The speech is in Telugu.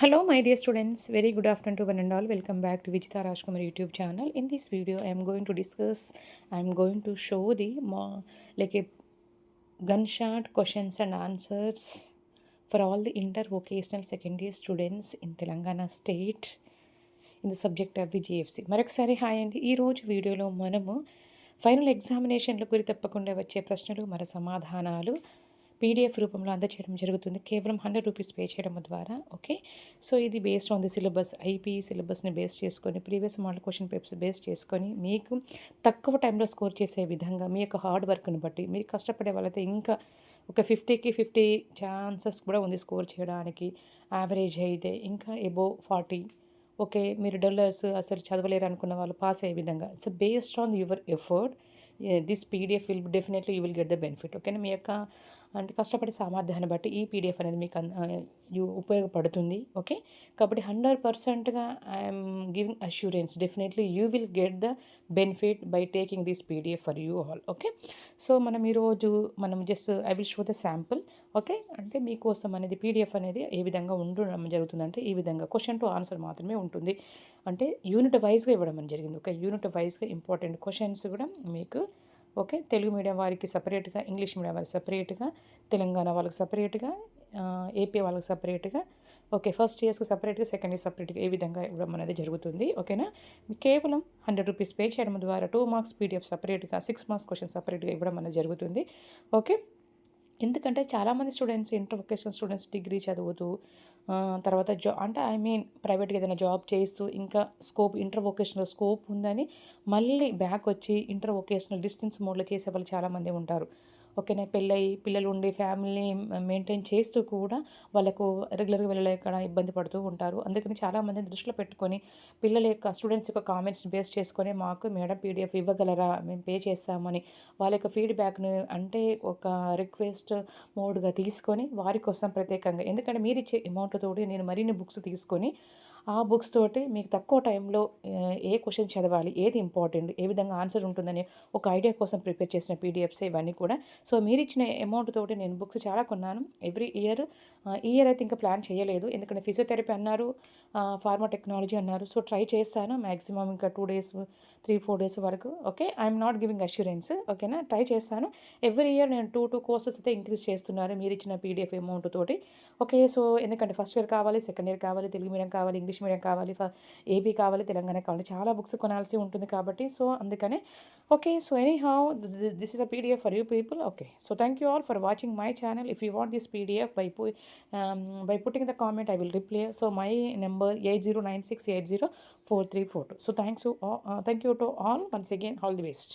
Hello my dear students very good afternoon to one and all welcome back to Vijitha Raj Kumar YouTube channel in this video I'm going to discuss I'm going to show the మా like a gun shot questions and answers for all the inter vocational second year students in Telangana state in the subject of the GFC మరొకసారి హాయ్ అండి. ఈరోజు వీడియోలో మనము ఫైనల్ ఎగ్జామినేషన్లకు గురి తప్పకుండా వచ్చే ప్రశ్నలు మరో సమాధానాలు పీడిఎఫ్ రూపంలో అందచేయడం జరుగుతుంది. కేవలం హండ్రెడ్ రూపీస్ పే చేయడం ద్వారా ఓకే? సో ఇది based on the syllabus IP సిలబస్ని బేస్ చేసుకొని previous model question papers base చేసుకొని మీకు తక్కువ టైంలో స్కోర్ చేసే విధంగా మీ యొక్క హార్డ్ వర్క్ని బట్టి మీరు కష్టపడే వాళ్ళైతే ఇంకా ఒక ఫిఫ్టీకి ఫిఫ్టీ ఛాన్సెస్ కూడా ఉంది స్కోర్ చేయడానికి. యావరేజ్ అయితే ఇంకా ఎబో ఫార్టీ ఓకే? మీరు డల్లర్స్ అసలు చదవలేరు అనుకున్న వాళ్ళు పాస్ అయ్యే విధంగా. So based on your effort this PDF will definitely you will get the benefit ఓకేనా మీ యొక్క అంటే కష్టపడే సామర్థ్యాన్ని బట్టి ఈ పీడిఎఫ్ అనేది మీకు ఉపయోగపడుతుంది. ఓకే కాబట్టి హండ్రెడ్ పర్సెంట్గా I'm giving assurance definitely you will get the benefit by taking this PDF for you all okay so మనం ఈరోజు మనం just I will show the sample okay అంటే మీకోసం అనేది పీడిఎఫ్ అనేది ఏ విధంగా ఉండడం జరుగుతుందంటే ఈ విధంగా క్వశ్చన్ టు ఆన్సర్ మాత్రమే ఉంటుంది. అంటే యూనిట్ వైజ్గా ఇవ్వడం జరిగింది. ఓకే యూనిట్ వైజ్గా ఇంపార్టెంట్ క్వశ్చన్స్ కూడా మీకు ఓకే? తెలుగు మీడియం వారికి సపరేట్గా ఇంగ్లీష్ మీడియం వారికి సపరేట్గా తెలంగాణ వాళ్ళకి సపరేట్గా ఏపీ వాళ్ళకి సపరేట్గా ఓకే ఫస్ట్ ఇయర్స్కి సపరేట్గా సెకండ్ ఇయర్ సపరేట్గా ఏ విధంగా ఇవ్వడం అనేది జరుగుతుంది ఓకేనా? కేవలం హండ్రెడ్ రూపీస్ పే చేయడం ద్వారా టూ మార్క్స్ పీడిఎఫ్ సపరేట్గా సిక్స్ మార్క్స్ క్వశ్చన్ సపరేట్గా ఇవ్వడం అనేది జరుగుతుంది ఓకే? ఎందుకంటే చాలామంది students inter vocational students degree చదువుతూ తర్వాత జా అంటే ఐ మీన్ ప్రైవేట్గా ఏదైనా జాబ్ చేస్తూ ఇంకా స్కోప్ ఇంటర్ వొకేషనల్ స్కోప్ ఉందని మళ్ళీ బ్యాక్ వచ్చి ఇంటర్ వొకేషనల్ డిస్టెన్స్ మోడ్లో చేసే వాళ్ళు చాలామంది ఉంటారు. ఓకేనా పెళ్ళయి పిల్లలు ఉండి ఫ్యామిలీని మెయింటైన్ చేస్తూ కూడా వాళ్ళకు రెగ్యులర్గా వెళ్ళలేక ఇబ్బంది పడుతూ ఉంటారు. అందుకని చాలామందిని దృష్టిలో పెట్టుకొని పిల్లల యొక్క స్టూడెంట్స్ యొక్క కామెంట్స్ బేస్ చేసుకొని మాకు మేడం పీడిఎఫ్ ఇవ్వగలరా మేము పే చేస్తామని వాళ్ళ యొక్క ఫీడ్బ్యాక్ని అంటే ఒక రిక్వెస్ట్ మోడ్గా తీసుకొని వారి కోసం ప్రత్యేకంగా. ఎందుకంటే మీరు ఇచ్చే అమౌంట్ నేను మరిన్ని బుక్స్ తీసుకొని ఆ బుక్స్ తోటి మీకు తక్కువ టైంలో ఏ క్వశ్చన్ చదవాలి ఏది ఇంపార్టెంట్ ఏ విధంగా ఆన్సర్ ఉంటుందని ఒక ఐడియా కోసం ప్రిపేర్ చేసిన పీడిఎఫ్స్ ఇవన్నీ కూడా. సో మీరు ఇచ్చిన అమౌంట్ తోటి నేను బుక్స్ చాలా కొన్నాను. ఎవ్రీ ఇయర్ ఈ ఇయర్ అయితే ఇంకా ప్లాన్ చేయలేదు. ఎందుకంటే ఫిజియోథెరపీ అన్నారు ఫార్మా టెక్నాలజీ అన్నారు. సో ట్రై చేస్తాను మ్యాక్సిమం ఇంకా two days three four days వరకు. Okay? I'm not giving assurance. ఓకేనా? ట్రై చేస్తాను. ఎవ్రీ ఇయర్ నేను టూ టూ కోర్సెస్ అయితే ఇంక్రీజ్ చేస్తున్నారు మీరు ఇచ్చిన పీడిఎఫ్ అమౌంట్ తోటి. ఓకే? సో ఎందుకంటే ఫస్ట్ ఇయర్ కావాలి సెకండ్ ఇయర్ కావాలి తెలుగు మీడియం కావాలి ఇంగ్లీష్ ఇంగ్లీష్ మీడియం కావాలి ఏపీ కావాలి తెలంగాణ కావాలి చాలా బుక్స్ కొనాల్సి ఉంటుంది కాబట్టి సో అందుకనే okay so any how this is a PDF for you people okay. So thank you all for watching my channel if you want this PDF by by putting the comment I will reply so my number eight zero nine six eight zero four three four two so thanks thank you to all once again all the best